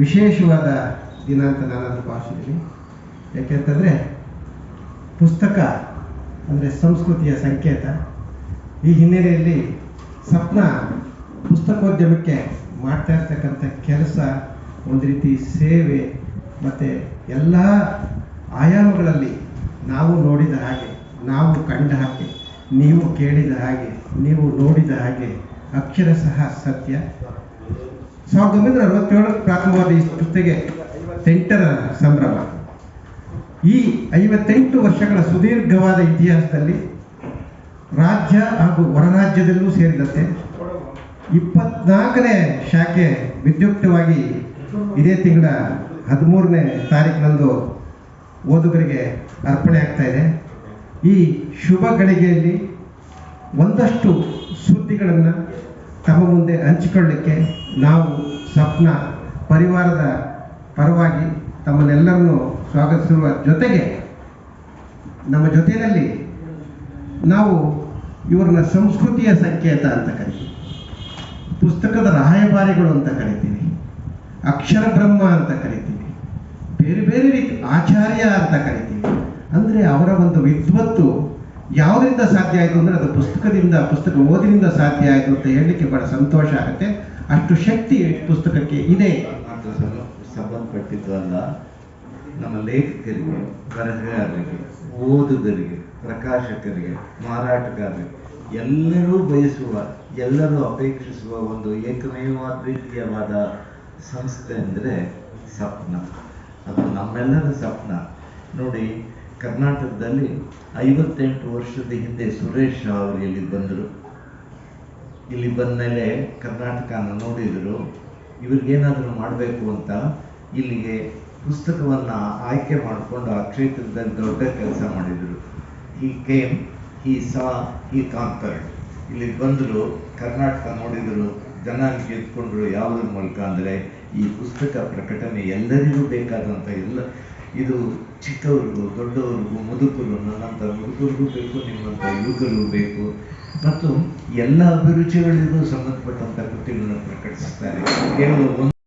ವಿಶೇಷವಾದ ದಿನ ಅಂತ ನಾನು ಅದು ಭಾವಿಸಿದ್ದೀನಿ ಯಾಕೆಂತಂದರೆ ಪುಸ್ತಕ ಅಂದರೆ ಸಂಸ್ಕೃತಿಯ ಸಂಕೇತ. ಈ ಹಿನ್ನೆಲೆಯಲ್ಲಿ ಸಪ್ನ ಪುಸ್ತಕೋದ್ಯಮಕ್ಕೆ ಮಾಡ್ತಾ ಇರ್ತಕ್ಕಂಥ ಕೆಲಸ, ಒಂದು ರೀತಿ ಸೇವೆ ಮತ್ತು ಎಲ್ಲ ಆಯಾಮಗಳಲ್ಲಿ ನಾವು ನೋಡಿದ ಹಾಗೆ, ನಾವು ಕಂಡ ಹಾಗೆ, ನೀವು ಕೇಳಿದ ಹಾಗೆ, ನೀವು ನೋಡಿದ ಹಾಗೆ ಅಕ್ಷರ ಸಹ ಸತ್ಯ. ಸಾವಿರದ ಒಂಬೈನೂರ ಅರವತ್ತೇಳು ಪ್ರಾರಂಭವಾದ ಈ ಸಂಸ್ಥೆಗೆ ಐವತ್ತೆಂಟರ ಸಂಭ್ರಮ. ಈ ಐವತ್ತೆಂಟು ವರ್ಷಗಳ ಸುದೀರ್ಘವಾದ ಇತಿಹಾಸದಲ್ಲಿ ರಾಜ್ಯ ಹಾಗೂ ಹೊರರಾಜ್ಯದಲ್ಲೂ ಸೇರಿದಂತೆ ಇಪ್ಪತ್ನಾಲ್ಕನೇ ಶಾಖೆ ವಿದ್ಯುಕ್ತವಾಗಿ ಇದೇ ತಿಂಗಳ ಹದಿಮೂರನೇ ತಾರೀಕಿನಂದು ಓದುಗರಿಗೆ ಅರ್ಪಣೆ ಆಗ್ತಾ ಇದೆ. ಈ ಶುಭ ಗಳಿಗೆಯಲ್ಲಿ ಒಂದಷ್ಟು ಸುದ್ದಿಗಳನ್ನು ತಮ್ಮ ಮುಂದೆ ಹಂಚಿಕೊಳ್ಳಿಕ್ಕೆ ನಾವು ಸ್ವಪ್ನ ಪರಿವಾರದ ಪರವಾಗಿ ತಮ್ಮನ್ನೆಲ್ಲರನ್ನು ಸ್ವಾಗತಿಸುವ ಜೊತೆಗೆ ನಮ್ಮ ಜೊತೆಯಲ್ಲಿ ನಾವು ಇವ್ರನ್ನ ಸಂಸ್ಕೃತಿಯ ಸಂಕೇತ ಅಂತ ಕರಿತೀವಿ. ಪುಸ್ತಕದ ರಾಯಭಾರಿಗಳು ಅಂತ ಕರಿತೀವಿ. ಅಕ್ಷರ ಬ್ರಹ್ಮ ಅಂತ ಕರಿತೀವಿ. ಬೇರೆ ಬೇರೆ ರೀತಿ ಆಚಾರ್ಯ ಅಂತ ಕರಿತೀವಿ. ಅಂದರೆ ಅವರ ಒಂದು ವಿದ್ವತ್ತು ಯಾವುದರಿಂದ ಸಾಧ್ಯ ಆಯಿತು ಅಂದರೆ ಅದು ಪುಸ್ತಕದಿಂದ, ಪುಸ್ತಕ ಓದಿನಿಂದ ಸಾಧ್ಯ ಆಯಿತು ಅಂತ ಹೇಳಲಿಕ್ಕೆ ಬಹಳ ಸಂತೋಷ ಆಗುತ್ತೆ. ಅಷ್ಟು ಶಕ್ತಿ ಪುಸ್ತಕಕ್ಕೆ ಇದೆ. ಸಂಬಂಧಪಟ್ಟಿದ್ದು ಅಲ್ಲ ನಮ್ಮ ಲೇಖಕರಿಗೆ ಬರಹಗಾರರಿಗೆ ಓದುಗರಿಗೆ, ಪ್ರಕಾಶಕರಿಗೆ, ಮಾರಾಟಗಾರರಿಗೆ ಎಲ್ಲರೂ ಬಯಸುವ, ಎಲ್ಲರೂ ಅಪೇಕ್ಷಿಸುವ ಒಂದು ಏಕಮೇವ ಅದ್ವಿತೀಯವಾದ ಸಂಸ್ಥೆ ಅಂದರೆ ಸ್ವಪ್ನ. ಅದು ನಮ್ಮೆಲ್ಲರ ಸ್ವಪ್ನ. ನೋಡಿ, ಕರ್ನಾಟಕದಲ್ಲಿ ಐವತ್ತೆಂಟು ವರ್ಷದ ಹಿಂದೆ ಸುರೇಶ್ ಅವರು ಇಲ್ಲಿ ಬಂದರು? ಇಲ್ಲಿ ಬಂದ ಮೇಲೆ ಕರ್ನಾಟಕನ ನೋಡಿದರು, ಇವ್ರಿಗೇನಾದರೂ ಮಾಡಬೇಕು ಅಂತ ಇಲ್ಲಿಗೆ ಪುಸ್ತಕವನ್ನು ಆಯ್ಕೆ ಮಾಡಿಕೊಂಡು ಆ ಕ್ಷೇತ್ರದಲ್ಲಿ ದೊಡ್ಡ ಕೆಲಸ ಮಾಡಿದರು. ಈ ಕೇಮ್ ಈ ಸಾ ಈ ಕಾಂಕರ್ಡ್ ಇಲ್ಲಿ ಬಂದರು, ಕರ್ನಾಟಕ ನೋಡಿದರು ಜನ ಗೆದ್ಕೊಂಡ್ರು ಯಾವುದ್ರ ಮೂಲಕ ಅಂದರೆ ಈ ಪುಸ್ತಕ ಪ್ರಕಟಣೆ ಎಲ್ಲರಿಗೂ ಬೇಕಾದಂಥ ಎಲ್ಲ, ಇದು ಚಿಕ್ಕವ್ರಿಗೂ, ದೊಡ್ಡವ್ರಿಗೂ, ಮುದುಕರು ನನ್ನಂಥ ಮುದುಕರಿಗೂ ಬೇಕು ನಿಮ್ಮಂಥ ಯುವಕರಿಗೂ ಬೇಕು. ಮತ್ತು ಎಲ್ಲ ಅಭಿರುಚಿಗಳಿಗೂ ಸಂಬಂಧಪಟ್ಟಂಥ ಕೃತಿಗಳನ್ನು ಪ್ರಕಟಿಸುತ್ತಾರೆ. ಕೇವಲ